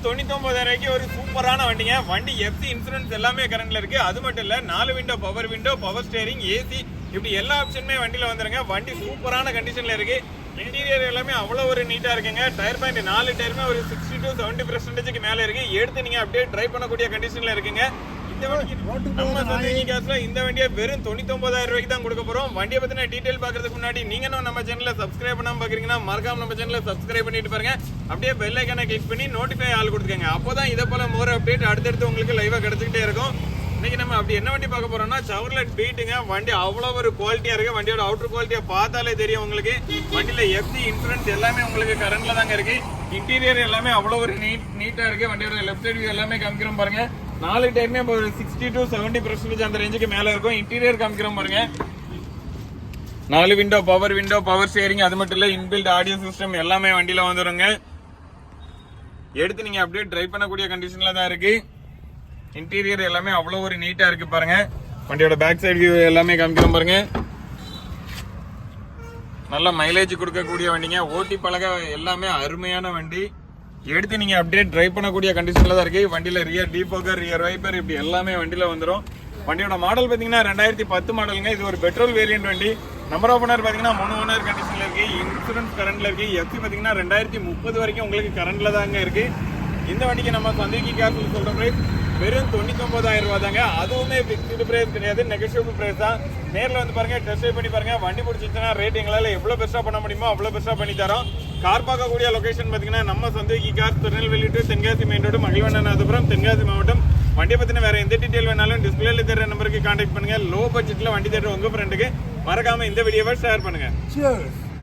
வெறும் தொண்ணூத்தொன்பதாயிரம் ரூபாய்க்கு ஒரு சூப்பரான வண்டிங்க. வண்டி எஃப்சி இன்சூரன்ஸ் எல்லாமே கரண்ட்ல இருக்கு. அது மட்டும் இல்ல நாலு window power window power steering AC இப்படி எல்லா ஆப்ஷனுமே வண்டியில வந்துருங்க. வண்டி சூப்பரான கண்டிஷன்ல இருக்கு. இன்டீரியர் எல்லாமே அவ்வளோ ஒரு நீட்டாக இருக்குங்க. டயர் பாயிண்ட் நாலு டயருமே ஒரு சிக்ஸ்டி டு செவன்ட்டி பர்சன்டேஜ்க்கு மேலே இருக்கு. எடுத்து நீங்கள் அப்படியே ட்ரை பண்ணக்கூடிய கண்டிஷனில் இருக்குங்க. இந்த வண்டிக்கு நம்ம சந்தேகி கேஸ்ல இந்த வண்டியை வெறும் தொண்ணூத்தொன்பதாயிரம் ரூபாய்க்கு தான் கொடுக்க போறோம். வண்டியை பத்தின டீடைல் பாக்குறதுக்கு முன்னாடி நீங்க நம்ம சேனல சப்ஸ்கிரைப் பண்ணாம பாக்குறீங்கன்னா மறக்காம நம்ம சேனல சப்ஸ்கிரைப் பண்ணிட்டு பாருங்க. அப்படியே பெல் ஐக்கானை கிளிக் பண்ணி நோட்டிஃபை ஆள் கொடுத்துக்கங்க. அப்போதான் இதை போல மோர் அப்டேட் அடுத்தடுத்து உங்களுக்கு லைவா கிடைச்சிக்கிட்டே இருக்கும். இன்னைக்கு நம்ம அப்படி என்ன வண்டி பார்க்க போறோம்னா சவர்லெட் பீட்டுங்க வண்டி அவ்வளோ ஒரு குவாலிட்டியா இருக்கு. வண்டியோட அவுட்டர் குவாலிட்டியை பார்த்தாலே தெரியும் உங்களுக்கு. வண்டியில எஃப்சி இன்சூரன்ஸ் எல்லாமே உங்களுக்கு கரண்ட்ல தாங்க இருக்கு. இன்டீரியர் எல்லாமே அவ்வளோ ஒரு நீட் நீட்டா இருக்கு. வண்டியோட லெஃப்ட் சைடு வியூ எல்லாமே காமிக்கிறோம் பாருங்க. நாலு டைமே ஒரு சிக்ஸ்டி டு செவன்டி பர்சன்டேஜ் அந்த ரேஞ்சுக்கு மேலே இருக்கும். இன்டீரியர் காமிக்கிறோம் பாருங்க. நாலு window power window power steering அது மட்டும் இல்லை இன்பில்ட் ஆடியோ சிஸ்டம் எல்லாமே வண்டியில் வந்துடுங்க எடுத்து நீங்கள் அப்படியே ட்ரைவ் பண்ணக்கூடிய கண்டிஷனில் தான் இருக்குது இன்டீரியர் எல்லாமே அவ்வளோ ஒரு நீட்டாக இருக்குது பாருங்கள் வண்டியோட பேக் சைடு வியூ எல்லாமே காமிக்கிறோம் பாருங்கள் நல்ல மைலேஜ் கொடுக்கக்கூடிய வண்டிங்க. ஓட்டி பழக எல்லாமே அருமையான வண்டி. எடுத்து நீங்கள் அப்படியே ட்ரைவ் பண்ணக்கூடிய கண்டிஷனில் தான் இருக்குது வண்டியில் ரியர் டீபோக்கர் ரியர் வைப்பர் இப்படி எல்லாமே வண்டியில் வந்துரும். வண்டியோட மாடல் பார்த்தீங்கன்னா ரெண்டாயிரத்தி பத்து மாடலுங்க இது ஒரு பெட்ரோல் வேரியன்ட் வண்டி. நம்பர் ஆஃப் ஓனர் பார்த்தீங்கன்னா மூணு ஓனர் கண்டிஷனில் இருக்குது இன்சூரன்ஸ் கரண்டில் இருக்குது எஃப்சி பார்த்தீங்கன்னா ரெண்டாயிரத்தி முப்பது வரைக்கும் உங்களுக்கு கரண்டில் தாங்க இருக்குது இந்த வண்டிக்கு நம்ம சந்தைக்கு கேஸ் சொல்கிற ப்ரைஸ் வெறும் தொண்ணூத்தொம்பதாயிரம் ரூபா தாங்க. அதுவுமே ஃபிக்ஸ்டு ப்ரைஸ் கிடையாது. நெகோஷியபிள் ப்ரைஸ் தான். நேரில் வந்து பாருங்கள் டெஸ்ட் பண்ணி பாருங்க. வண்டி பிடிச்சிச்சுன்னா ரேட் எங்களால் எவ்வளோ பெஸ்ட்டாக பண்ண முடியுமோ அவ்வளோ பெஸ்ட்டாக பண்ணி தரோம். கார் பார்க்கக்கூடிய லொகேஷன் பார்த்தீங்கன்னா நம்ம சந்தைக்கு car Tirunelveli to Tenkasi main road Magizhvannanathapuram Tenkasi மாவட்டம். வண்டியை பற்றின வேற எந்த டீட்டெயில் வேணாலும் டிஸ்பிளேல தெரிய நம்பருக்கு கான்டாக்ட் பண்ணுங்க. லோ பட்ஜெட்ல வண்டி தேடுற உங்க ஃப்ரெண்டுக்கு மறக்காம இந்த வீடியோவை ஷேர் பண்ணுங்க.